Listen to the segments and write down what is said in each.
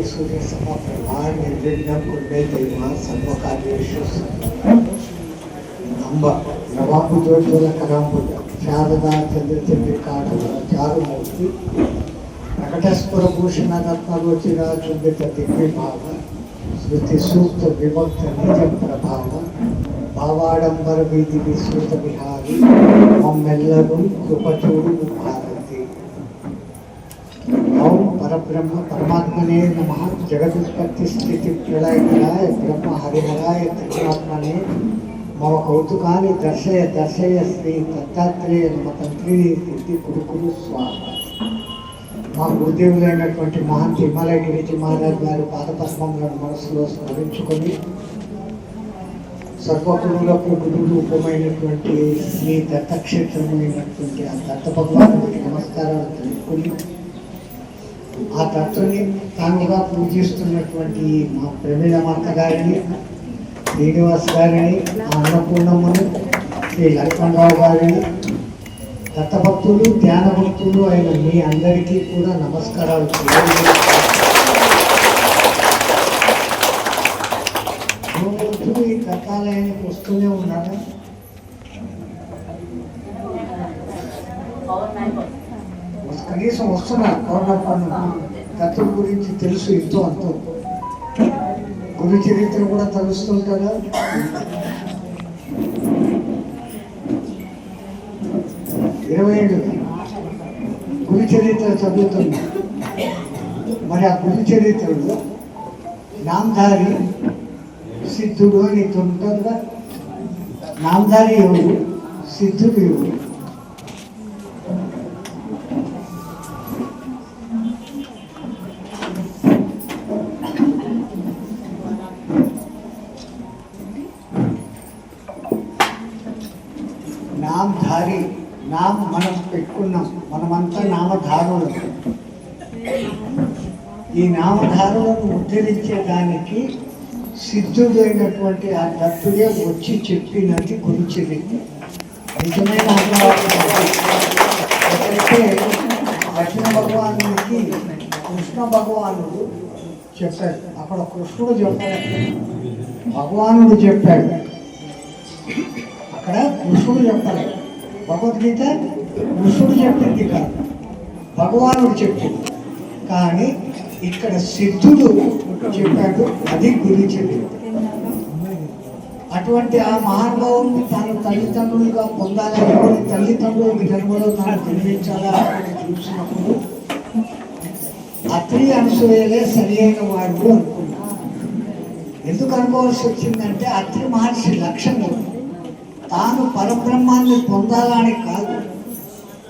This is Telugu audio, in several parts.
Jésus ne se va préparer et venir pour mettre les mains sur le cas de Jésus. Namba, Nawabu Dojala Karambuja, Charada Chandrachandi Kadala, Charumurti, ప్రకటేశ్వర భూషణ రత్నరోచిన చుంబిత దిగ్విభావ స్మృతి సూక్త విముక్త నిజ ప్రభావ భావాడంబర వీధి విస్తృత విహారి మమ్మెల్లరూ కృపచూడు భారత ఓం పరబ్రహ్మ పరమాత్మనే నమ జగదుత్పత్తి స్థితి ప్రళయకరాయ బ్రహ్మ హరిహరాయ త్రిగుణాత్మనే మమ కౌతుకాన్ని దర్శయ దర్శయ శ్రీ దత్తాత్రేయ నమ తంత్రిని సిద్ధి కురుకురు స్వాహ మా గురుదేవులైనటువంటి మహాన్ హిమాలయ మహారాజ్ గారి పాదపద్మములను మనసులో స్మరించుకొని సర్వకులకు గురు రూపమైనటువంటి శ్రీ దత్తక్షేత్రమైనటువంటి ఆ దత్త భగవానుడికి నమస్కారాలు తెలుసుకుని ఆ తత్వని తానుగా పూజిస్తున్నటువంటి మా ప్రమీల మాత గారిని శ్రీనివాస్ గారిని మా అన్నపూర్ణమ్మను శ్రీ లక్ష్మణరావు గారిని దత్తభక్తులు ధ్యాన భక్తులు అయిన మీ అందరికీ కూడా నమస్కారాలు రోజు ఈ దత్తాలయానికి వస్తూనే ఉన్నాను. కనీసం వస్తున్నారు కరోనా పన్ను గురించి తెలుసు ఎంతో అంతో. గురు చరిత్ర కూడా తెలుస్తుంటారా? ఇరవై ఏడు. గురు చరిత్ర చదువుతున్నా. మరి ఆ గురు చరిత్రలో నామధారి సిద్ధుడు అని ఉంటుందా నామధారి ఎవరు? సిద్ధుడు ఎవరు? నామధారి నామ మనం పెట్టుకున్నాం. మనమంతా నామధారులు. ఈ నామధారులను ఉద్ధరించేదానికి సిద్ధుడైనటువంటి ఆ దత్తుడే వచ్చి చెప్పినది గురించి నిజమైన అయితే కృష్ణ భగవానుడికి కృష్ణ భగవానుడు చెప్పాడు. అక్కడ కృష్ణుడు చెప్పాడు. భగవానుడు చెప్పాడు. అక్కడ కృష్ణుడు చెప్తాడు భగవద్గీత కృష్ణుడు చెప్పింది కాదు. భగవానుడు చెప్పింది కానీ ఇక్కడ సిద్ధుడు చెప్పాడు అది గురి చెప్పింది అటువంటి ఆ మహానుభావుని తన తల్లిదండ్రులుగా పొందాలని తల్లిదండ్రుల జన్మలో తాను జన్మించాలా అని చూసినప్పుడు అత్రి అనుసూయలే సరి అయిన వాడు అనుకున్నాను ఎందుకు అనుకోవాల్సి వచ్చిందంటే అత్రి మహర్షి లక్ష్యం తాను పరబ్రహ్మాన్ని పొందాలని కాదు.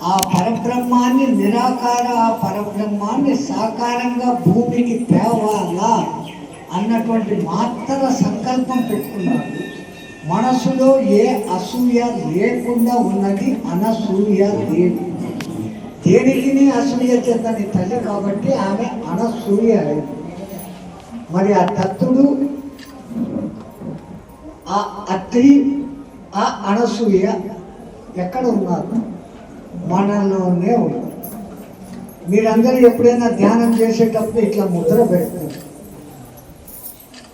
ఆ పరబ్రహ్మాన్ని నిరాకార ఆ పరబ్రహ్మాన్ని సాకారంగా భూమికి తేవాలా అన్నటువంటి మాత్ర సంకల్పం పెట్టుకున్నాడు. మనసులో ఏ అసూయ లేకుండా ఉన్నది అనసూయ లేదు. దేనికి అసూయ చెందని తల్లి కాబట్టి ఆమె అనసూయ లేదు. మరి ఆ తత్తుడు ఆ అత్రి ఆ అనసూయ ఎక్కడ ఉన్నారు? మనలోనే ఉన్నారు. మీరందరూ ఎప్పుడైనా ధ్యానం చేసేటప్పుడు ఇట్లా ముద్ర పెడతారు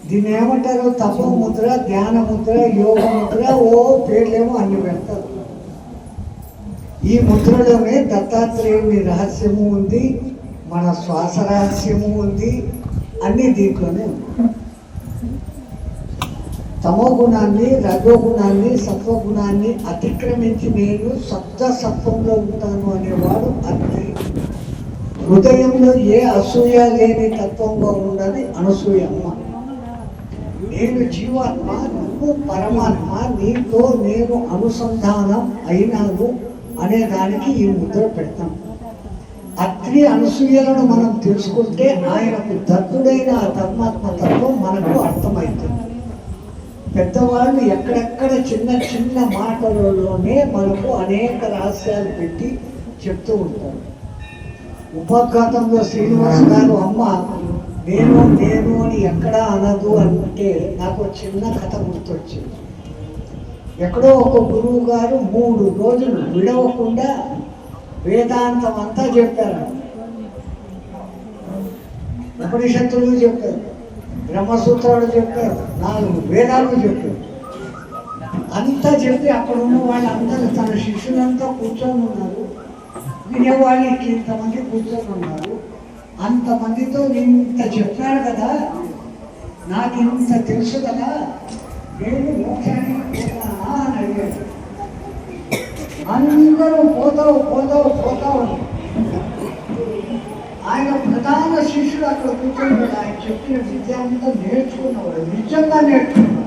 దీన్ని ఏమంటారు? తపో ముద్ర ధ్యాన ముద్ర యోగ ముద్ర ఓ పేర్లేమో అన్ని పెడతారు. ఈ ముద్రలోనే దత్తాత్రేయుని రహస్యము ఉంది మన శ్వాస రహస్యము ఉంది అన్నీ దీంట్లోనే ఉంది. తమో గుణాన్ని రజోగుణాన్ని సత్వగుణాన్ని అతిక్రమించి నేను సప్త సత్వంలో ఉంటాను అనేవాడు అగ్ని హృదయంలో ఏ అసూయ లేని తత్వంగా ఉన్నది అనసూయమ్మ నేను జీవాత్మ నువ్వు పరమాత్మ నీతో నేను అనుసంధానం అయినాను అనే దానికి ఈ ముద్ర పెడతాం. అత్రి అనసూయలను మనం తెలుసుకుంటే ఆయనకు దత్తుడైన ఆ ధర్మాత్మ తత్వం మనకు అర్థమవుతుంది. పెద్దవాళ్ళు ఎక్కడెక్కడ చిన్న చిన్న మాటలలోనే మనకు అనేక రహస్యాలు పెట్టి చెప్తూ ఉంటారు. ఉపఘాతంలో శ్రీనివాస్ గారు అమ్మ నేను నేను అని ఎక్కడా అనదు అంటే నాకు చిన్న కథ గుర్తొచ్చింది. ఎక్కడో ఒక గురువు గారు మూడు రోజులు విడవకుండా వేదాంతం అంతా చెప్పారు. ఉపనిషత్తులు చెప్పారు. బ్రహ్మసూత్రాలు చెప్పారు నాలుగు వేదాలు చెప్పారు. అంతా చెప్పి అక్కడ ఉన్న వాళ్ళందరూ తన శిష్యులంతా కూర్చొని ఉన్నారు. వినేవాళ్ళకి ఇంతమంది కూర్చొని ఉన్నారు. అంతమందితో నేను ఇంత చెప్పాను కదా నాకు ఇంత తెలుసు కదా నేను మోక్షానికి పోతానా అని అడిగాడు అందరూ పోతావు పోతావు పోతావు ఆయన ప్రధాన శిష్యుడు అక్కడ కూర్చొని ఆయన చెప్పిన విద్య అంతా నేర్చుకున్నవాడు. నిజంగా నేర్చుకున్నాడు.